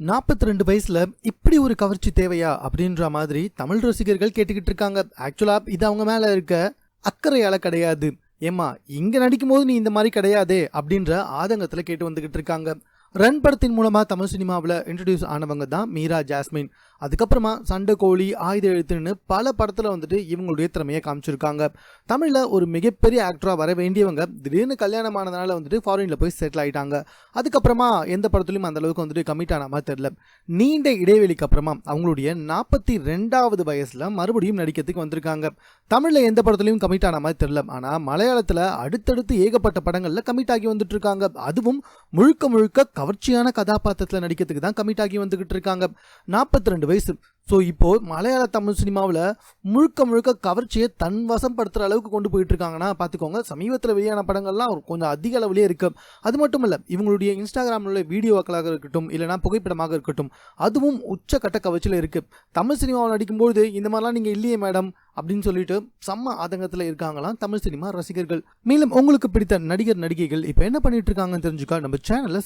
நாற்பத்தி ரெண்டு வயசில் இப்படி ஒரு கவர்ச்சி தேவையா அப்படின்ற மாதிரி தமிழ் ரசிகர்கள் கேட்டுக்கிட்டு இருக்காங்க. ஆக்சுவலாக இது அவங்க மேலே இருக்க அக்கறையால் கிடையாது. ஏம்மா இங்கே நடிக்கும் போது நீ இந்த மாதிரி கிடையாதே அப்படின்ற ஆதங்கத்தில் கேட்டு வந்துக்கிட்டு இருக்காங்க. ரன் படத்தின் மூலமாக தமிழ் சினிமாவில் இன்ட்ரடியூஸ் ஆனவங்க தான் மீரா ஜாஸ்மின். அதுக்கப்புறமா சண்டை கோழி ஆயுத எழுத்துன்னு பல படத்தில் வந்துட்டு இவங்களுடைய திறமையை காமிச்சிருக்காங்க. தமிழில் ஒரு மிகப்பெரிய ஆக்டராக வர வேண்டியவங்க திடீர்னு கல்யாணம் ஆனதுனால வந்துட்டு ஃபாரினில் போய் செட்டில் ஆகிட்டாங்க அதுக்கப்புறமா எந்த படத்துலையும் அந்த அளவுக்கு வந்துட்டு கமிட் ஆன மாதிரி தெரில நீண்ட இடைவெளிக்கு அப்புறமா அவங்களுடைய நாற்பத்தி ரெண்டாவது வயசில் மறுபடியும் நடிக்கிறதுக்கு வந்திருக்காங்க. தமிழில் எந்த படத்துலையும் கமிட் ஆன மாதிரி தெரில ஆனால் மலையாளத்தில் அடுத்தடுத்து ஏகப்பட்ட படங்களில் கமிட் ஆகி வந்துட்டு இருக்காங்க. அதுவும் முழுக்க முழுக்க கவர்ச்சியான கதாபாத்திரத்தில் நடிக்கிறதுக்கு தான் கமிட் ஆகி வந்துக்கிட்டு இருக்காங்க. நாற்பத்தி ரெண்டு வயசு ஸோ இப்போது மலையாள தமிழ் சினிமாவில் முழுக்க முழுக்க கவர்ச்சியை தன் வசப்படுத்துகிற அளவுக்கு கொண்டு போயிட்டு இருக்காங்கன்னா பார்த்துக்கோங்க சமீபத்தில் வெளியான படங்கள்லாம் கொஞ்சம் அதிக அளவிலே இருக்குது அது மட்டும் இல்லை இவங்களுடைய இன்ஸ்டாகிராமில் உள்ள வீடியோக்களாக இருக்கட்டும் இல்லைனா புகைப்படமாக இருக்கட்டும் அதுவும் உச்சக்கட்ட கவர்ச்சியில் இருக்குது தமிழ் சினிமாவில் நடிக்கும்போது இந்த மாதிரிலாம் நீங்கள் இல்லையே மேடம் அப்படின்னு சொல்லிட்டு செம்ம ஆதங்கத்தில் இருக்காங்களாம் தமிழ் சினிமா ரசிகர்கள். மேலும் உங்களுக்கு பிடித்த நடிகர் நடிகைகள் இப்போ என்ன பண்ணிட்டு இருக்காங்கன்னு தெரிஞ்சுக்கா நம்ம சேனலை